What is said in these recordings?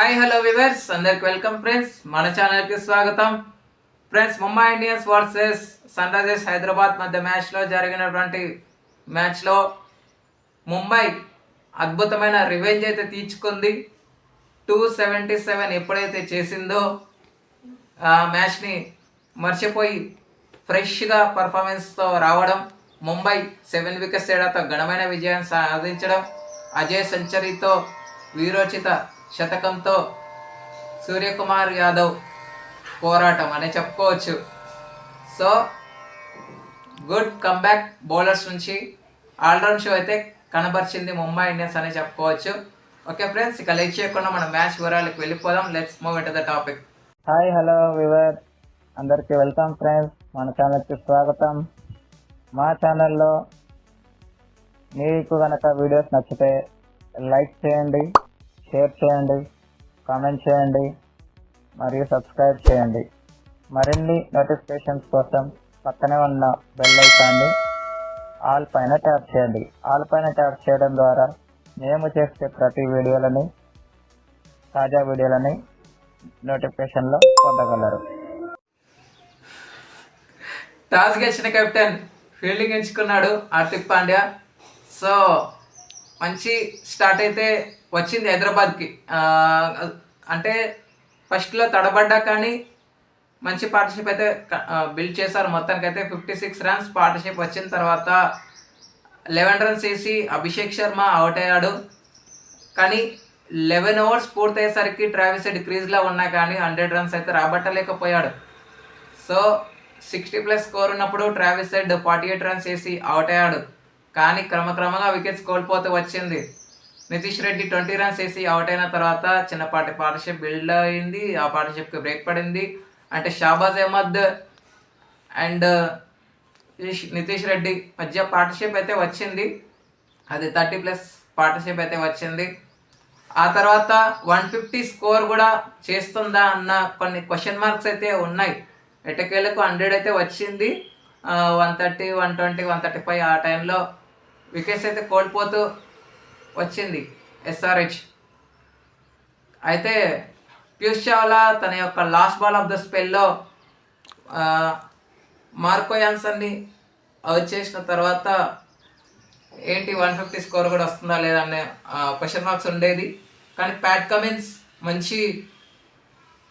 Hi hello viewers అందరికి welcome friends మన ఛానల్కి స్వాగతం. Friends Mumbai Indians versus Sunrisers Hyderabad మధ్య మ్యాచ్లో జరిగినటువంటి మ్యాచ్లో ముంబై అద్భుతమైన రివెంజ్ అయితే తీర్చుకుంది. టూ సెవెంటీ సెవెన్ ఎప్పుడైతే చేసిందో ఆ మ్యాచ్ని మర్చిపోయి ఫ్రెష్గా పర్ఫార్మెన్స్తో రావడం ముంబై సెవెన్ వికెట్స్ తేడాతో ఘనమైన విజయాన్ని సాధించడం అజయ్ సెంచరీతో వీరోచిత శతకంతో సూర్యకుమార్ యాదవ్ పోరాటం అనే చెప్పుకోవచ్చు. సో గుడ్ కమ్బ్యాక్ బౌలర్స్ నుంచి ఆల్రౌండ్ షో అయితే కనబరిచింది ముంబై ఇండియన్స్ అని చెప్పుకోవచ్చు. ఓకే ఫ్రెండ్స్ ఇక లెట్ చేయకుండా మనం మ్యాచ్ వివరాలకు వెళ్ళిపోదాం. Let's move in the topic hi hello viewer అందరికీ వెల్కమ్ ఫ్రెండ్స్. మన ఛానల్కి స్వాగతం. మా ఛానల్లో మీకు కనుక వీడియోస్ నచ్చితే లైక్ చేయండి. షేర్ చేయండి కామెంట్ చేయండి మరియు సబ్స్క్రైబ్ చేయండి. మరిన్ని నోటిఫికేషన్స్ కోసం పక్కనే ఉన్న బెల్ ఐకాన్ని ఆల్ పైన ట్యాప్ చేయండి. ఆల్ పైన ట్యాప్ చేయడం ద్వారా మేము చేసే ప్రతి వీడియోలని తాజా వీడియోలని నోటిఫికేషన్లో పొందగలరు. టాస్ గెలిచిన కెప్టెన్ ఫీల్డింగ్ ఎంచుకున్నాడు హార్దిక్ పాండ్యా. సో మంచి స్టార్ట్ అయితే వచ్చింది హైదరాబాద్కి. అంటే ఫస్ట్లో తడబడ్డా కానీ మంచి పార్ట్నర్షిప్ అయితే బిల్డ్ చేశారు. మొత్తానికి అయితే ఫిఫ్టీ సిక్స్ రన్స్ పార్ట్నర్షిప్ వచ్చిన తర్వాత లెవెన్ రన్స్ వేసి అభిషేక్ శర్మ అవుట్ అయ్యాడు. కానీ లెవెన్ ఓవర్స్ పూర్తయ్యేసరికి ట్రావిస్ హెడ్ క్రీజ్లో ఉన్నా కానీ హండ్రెడ్ రన్స్ అయితే రాబట్టలేకపోయాడు. సో సిక్స్టీ ప్లస్ స్కోర్ ఉన్నప్పుడు Travis Head forty eight runs వేసి అవుట్ అయ్యాడు. కానీ క్రమక్రమంగా వికెట్స్ కోల్పోతూ వచ్చింది. నితీష్ రెడ్డి ట్వంటీ రన్స్ వేసి అవుట్ అయిన తర్వాత చిన్నపాటి పార్ట్నర్షిప్ బిల్డ్ అయింది. ఆ పార్ట్నర్షిప్కి బ్రేక్ పడింది. అంటే షాబాజ్ అహ్మద్ అండ్ నితీష్ రెడ్డి మధ్య పార్ట్నర్షిప్ అయితే వచ్చింది. అది థర్టీ ప్లస్ పార్ట్నర్షిప్ అయితే వచ్చింది. ఆ తర్వాత వన్ ఫిఫ్టీ స్కోర్ కూడా చేస్తుందా అన్న కొన్ని క్వశ్చన్ మార్క్స్ అయితే ఉన్నాయి. ఎటకేలకు హండ్రెడ్ అయితే వచ్చింది. One thirty one twenty one thirty five ఆ టైంలో వికెట్స్ అయితే కోల్పోతూ వచ్చింది ఎస్ఆర్హెచ్. అయితే పీయూష్ చావ్లా తన యొక్క లాస్ట్ బాల్ ఆఫ్ ద స్పెల్లో మార్కో యాన్సన్ని అవుట్ చేసిన తర్వాత ఏంటి వన్ ఫిఫ్టీ స్కోర్ కూడా వస్తుందా లేదా అనే క్వశ్చన్ మార్క్స్ ఉండేది. కానీ ప్యాట్ కమిన్స్ మంచి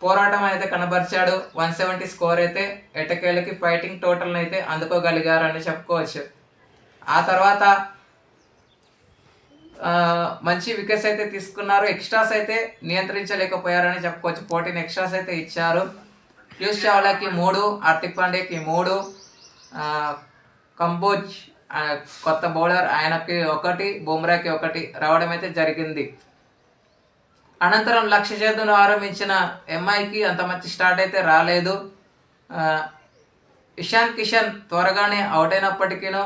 పోరాటం అయితే కనబరిచాడు. వన్ సెవెంటీ స్కోర్ అయితే ఎటకేళ్ళకి ఫైటింగ్ టోటల్ అయితే అందుకోగలిగారు అని చెప్పుకోవచ్చు. ఆ తర్వాత మంచి వికెట్స్ అయితే తీసుకున్నారు. ఎక్స్ట్రాస్ అయితే నియంత్రించలేకపోయారని చెప్పుకోవచ్చు. ఫోర్టీన్ ఎక్స్ట్రాస్ అయితే ఇచ్చారు. పీయూష్ చావ్లాకి మూడు హార్దిక్ పాండేకి మూడు కంబోజ్ కొత్త బౌలర్ ఆయనకి ఒకటి బుమ్రాకి ఒకటి రావడం అయితే జరిగింది. అనంతరం లక్ష చేతును ఆరంభించిన ఎంఐకి అంత మంచి స్టార్ట్ అయితే రాలేదు. ఇషాన్ కిషన్ త్వరగానే అవుట్ అయినప్పటికీను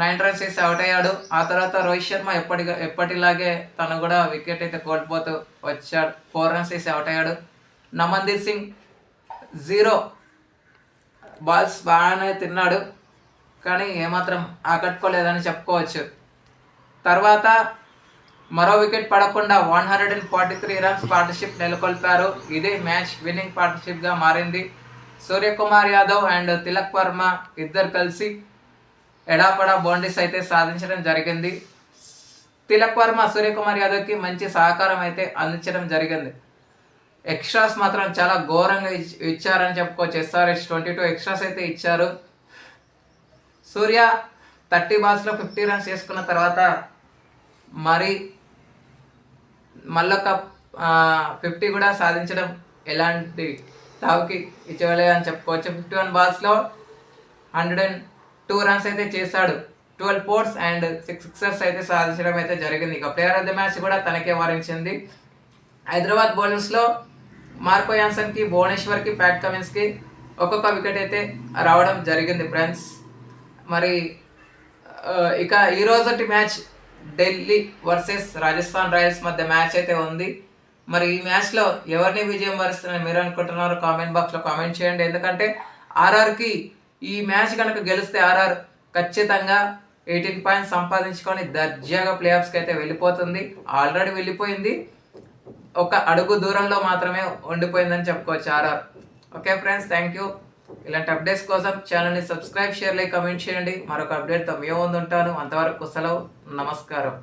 నైన్ రన్స్ వేసి అవుట్ అయ్యాడు. ఆ తర్వాత రోహిత్ శర్మ ఎప్పటి ఎప్పటిలాగే తను కూడా వికెట్ అయితే కోల్పోతూ వచ్చాడు. ఫోర్ రన్స్ వేసి అవుట్ అయ్యాడు. నమందీర్ సింగ్ జీరో బాల్స్ బాగానే తిన్నాడు. కానీ ఏమాత్రం ఆకట్టుకోలేదని చెప్పుకోవచ్చు. తర్వాత మరో వికెట్ పడకుండా one hundred and forty three runs partnership నెలకొల్పారు. ఇదే మ్యాచ్ విన్నింగ్ పార్ట్నర్షిప్గా మారింది. సూర్యకుమార్ యాదవ్ అండ్ తిలక్ వర్మ ఇద్దరు కలిసి ఎడాపడా బౌండరీస్ అయితే సాధించడం జరిగింది. తిలక్ వర్మ సూర్యకుమార్ యాదవ్కి మంచి సహకారం అయితే అందించడం జరిగింది. ఎక్స్ట్రాస్ మాత్రం చాలా ఘోరంగా ఇచ్- ఇచ్చారని చెప్పుకోవచ్చు. ఎస్ఆర్ఎస్ ట్వంటీ టూ ఎక్స్ట్రాస్ అయితే ఇచ్చారు. సూర్య థర్టీ బాల్స్లో ఫిఫ్టీ రన్స్ చేసుకున్న తర్వాత మరి మళ్ళొక ఫిఫ్టీ కూడా సాధించడం ఎలాంటి తావుకి ఇచ్చలేదని చెప్పుకోవచ్చు. ఫిఫ్టీ వన్ బాల్స్లో హండ్రెడ్ అండ్ టూ రన్స్ అయితే చేశాడు. Twelve fours and six sixers అయితే సాధించడం అయితే జరిగింది. ఇక ప్లేయర్ ఆఫ్ ది మ్యాచ్ కూడా తనకే వారించింది. హైదరాబాద్ బౌలర్స్లో మార్కో యాన్సన్కి భువనేశ్వర్కి ప్యాట్ కమిన్స్కి ఒక్కొక్క వికెట్ అయితే రావడం జరిగింది ఫ్రెండ్స్. మరి ఇక ఈ రోజటి match Delhi versus Rajasthan Royals మధ్య మ్యాచ్ అయితే ఉంది. మరి ఈ మ్యాచ్లో ఎవరిని విజయం వరుస్తుందని మీరు అనుకుంటున్నారో కామెంట్ బాక్స్లో కామెంట్ చేయండి. ఎందుకంటే ఆర్ఆర్కి ఈ మ్యాచ్ కనుక గెలిస్తే ఆర్ఆర్ ఖచ్చితంగా ఎయిటీన్ పాయింట్స్ సంపాదించుకొని దర్జాగా ప్లే ఆఫ్స్కి అయితే వెళ్ళిపోతుంది. ఆల్రెడీ వెళ్ళిపోయింది. ఒక అడుగు దూరంలో మాత్రమే ఉండిపోయిందని చెప్పుకోవచ్చు RR. Okay friends thank you. ఇలాంటి అప్డేట్స్ కోసం ఛానల్ని సబ్స్క్రైబ్ షేర్ లైక్ కమెంట్ చేయండి. మరొక అప్డేట్తో మేము ముందు ఉంటాను. అంతవరకు సెలవు. నమస్కారం.